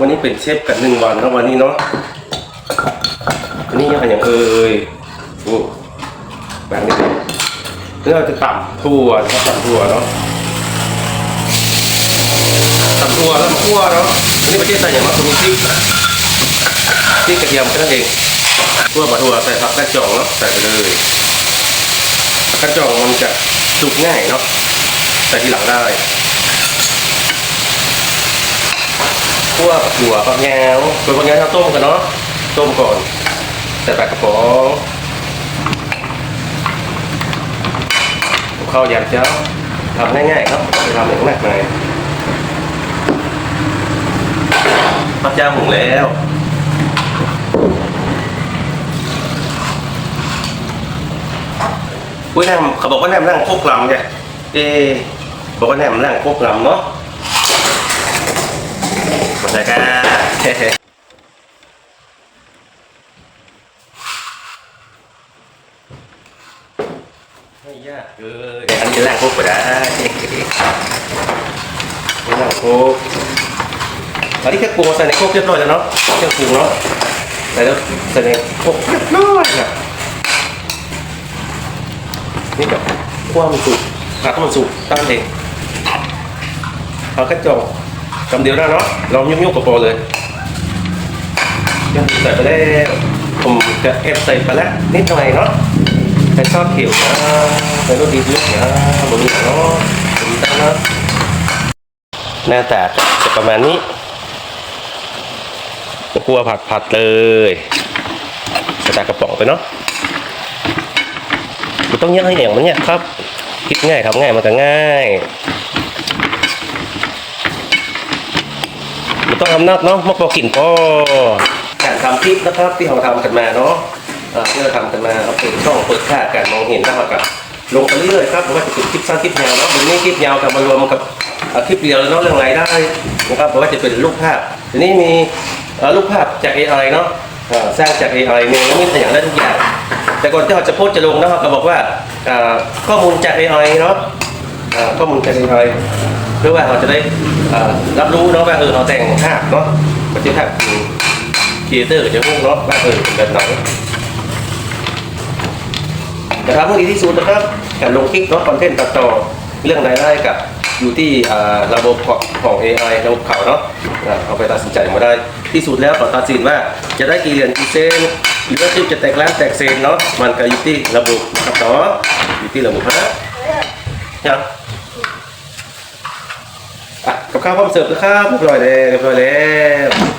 วันนี้เป็นเชฟกันหนึ่งวันเนาะวันนี้เนาะวันนี้ยังอย่างเอ่ยโอ้แบบนี้นี่เราจะตำถั่วนะครับตำถั่วเนาะตำถั่วแล้วมาคั่วเนาะวันนี้ประเทศไทยอย่างมากมีพริกพริกกระเทียมแค่นั้นเองคั่วปลาถั่วใส่ผักกระจองเนาะใส่ไปเลยผักกระจองมันจะสุกง่ายเนาะใส่ทีหลังได้ คั่วหัวปักแงวเป็นปักแงวเราต้มกันเนาะต้มก่อนใส่ปลากระป๋องข้าวยำเจ้าทำง่ายๆครับไม่ทำอย่างมากมายพระเจ้าหุงแล้วอุ้ยแนมเขาบอกว่าแนมนั่งโคกลำเนี่ยเอ๊บอกว่าแนมนั่งโคกลำเนาะ ใช่ครับไม่ยากเลยอันนี้ล่างคุกไปได้ล่างคุกอันนี้แค่ปรุงใส่ในคุกเรียบร้อยแล้วเนาะเครื่องปรุงเนาะใส่แล้วใส่ในคุกเรียบร้อยนะนี่แบบคั่วมันสุกผักมันสุกตั้งเองเอากระจก คำเดียวได้เนาะลองยุ่งๆกับโปรเลยใส่ไปได้วผมจะเอฟใส่ไปแล้วนิดหน่อยเนาะใส่ซอสเขียวนะใส่รสดีด้วยนะบะหมี่เนาะบะหมี่ตั้งนะหน้าตาจะประมาณนี้ครัวผัดผัดเลยใส่ตากระป๋องไปเนาะมันต้องย่างให้อย่างมันเนี่ยครับ คิดง่ายทำง่ายมันก็ง่าย มันต้องทำนักเนาะมาพอกลิ่นพอการทำคลิปนะครับที่เราทำกันมาเนาะที่เราทำกันมาเปิดช่องเปิดค่าการมองเห็นนะครับกับลงไปเรื่อยๆครับไม่ว่าจะเป็นคลิปสั้นคลิปยาวเนาะวันนี้คลิปยาวกับมารวมกับคลิปเดียวแล้วเนาะเรื่องรายได้นะครับไม่ว่าจะเป็นรูปภาพทีนี้มีรูปภาพจาก AI เนาะสร้างจาก AI มีมีตัวอย่างได้ทุกอย่าง แต่ก่อนที่เราจะโพสจะลงนะครับก็บอกว่าข้อมูลจาก AI เนาะ ข้อมูลจาก AI เพื่อว่าเราจะได้รับรู้เนาะว่าเออเราแต่งภาพเนาะประเภาพจริงครีเอเตอร์จะพวกเนาะว่าเออเป็นแบบไหนนะครับเมื่อดีที่สุดนะครับการลงคลิกเนาะคอนเทนต์ตัดต่อเรื่องรายได้กับอยู่ที่ระบบของ AI ระบบเขาเนาะเอาไปตัดสินใจมาได้ที่สุดแล้วขอตัดสินว่าจะได้กี่เหรียญกี่เซนหรือว่าคลิปจะแตกล้านแตกเซนเนาะมันก็อยู่ที่ระบบครับเนาะอยู่ที่ระบบนะเนี่ยอะ กับข้าวพร้อมเสิร์ฟนะครับเรียบร้อยแล้วเรียบร้อยแล้ว